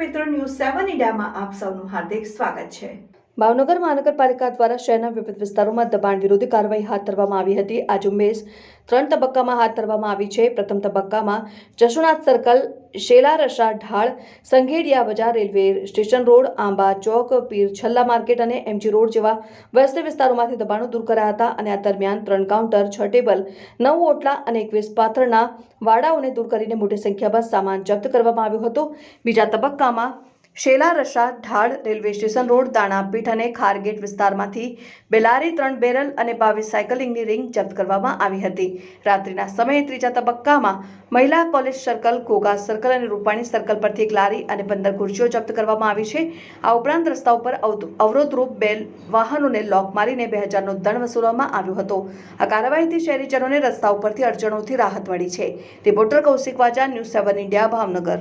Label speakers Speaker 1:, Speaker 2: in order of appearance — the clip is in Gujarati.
Speaker 1: દર્શક મિત્રો ન્યૂઝ સેવન ઇન્ડિયામાં આપ સૌનું હાર્દિક સ્વાગત છે.
Speaker 2: ભાવનગર મહાનગરપાલિકા દ્વારા શહેરના વિવિધ વિસ્તારોમાં દબાણ વિરોધી કાર્યવાહી હાથ ધરવામાં આવી હતી. આ ઝુંબેશ ત્રણ તબક્કામાં હાથ ધરવામાં આવી છે. પ્રથમ તબક્કામાં જશુનાથ સર્કલ શેલા રસા ઢાળ, Sanghediya Bazar railway station road, Amba Chowk, Pir Chhalla market અને એમજી રોડ જેવા વ્યસ્ત વિસ્તારોમાંથી દબાણો દૂર કરાયા હતા અને આ દરમિયાન ત્રણ કાઉન્ટર, છ ટેબલ, નવ ઓટલા અને એકવીસ પાથરના વાડાઓને દૂર કરીને મોટી સંખ્યામાં સામાન જપ્ત કરવામાં આવ્યો હતો. બીજા તબક્કામાં શેલા રસા ઢાળ રેલવે સ્ટેશન રોડ દાણાપીઠ અને ખારગેટ વિસ્તારમાંથી બેલારી ત્રણ બેરલ અને બાવીસ સાયકલિંગની રિંગ જપ્ત કરવામાં આવી હતી. રાત્રિના સમયે ત્રીજા તબક્કામાં મહિલા કોલેજ સર્કલ ઘોઘા સર્કલ અને રૂપાણી સર્કલ પરથી એક લારી અને પંદર ખુરશીઓ જપ્ત કરવામાં આવી છે. આ ઉપરાંત રસ્તા ઉપર અવ- અવરોધરૂપ બેલ વાહનોને લોક મારીને બે હજારનો દંડ વસૂલવામાં આવ્યો હતો. આ કાર્યવાહીથી શહેરીજનોને રસ્તા ઉપરથી અડચણોથી રાહત મળી છે. Reporter Kaushik Vaja, news seven India, Bhavnagar.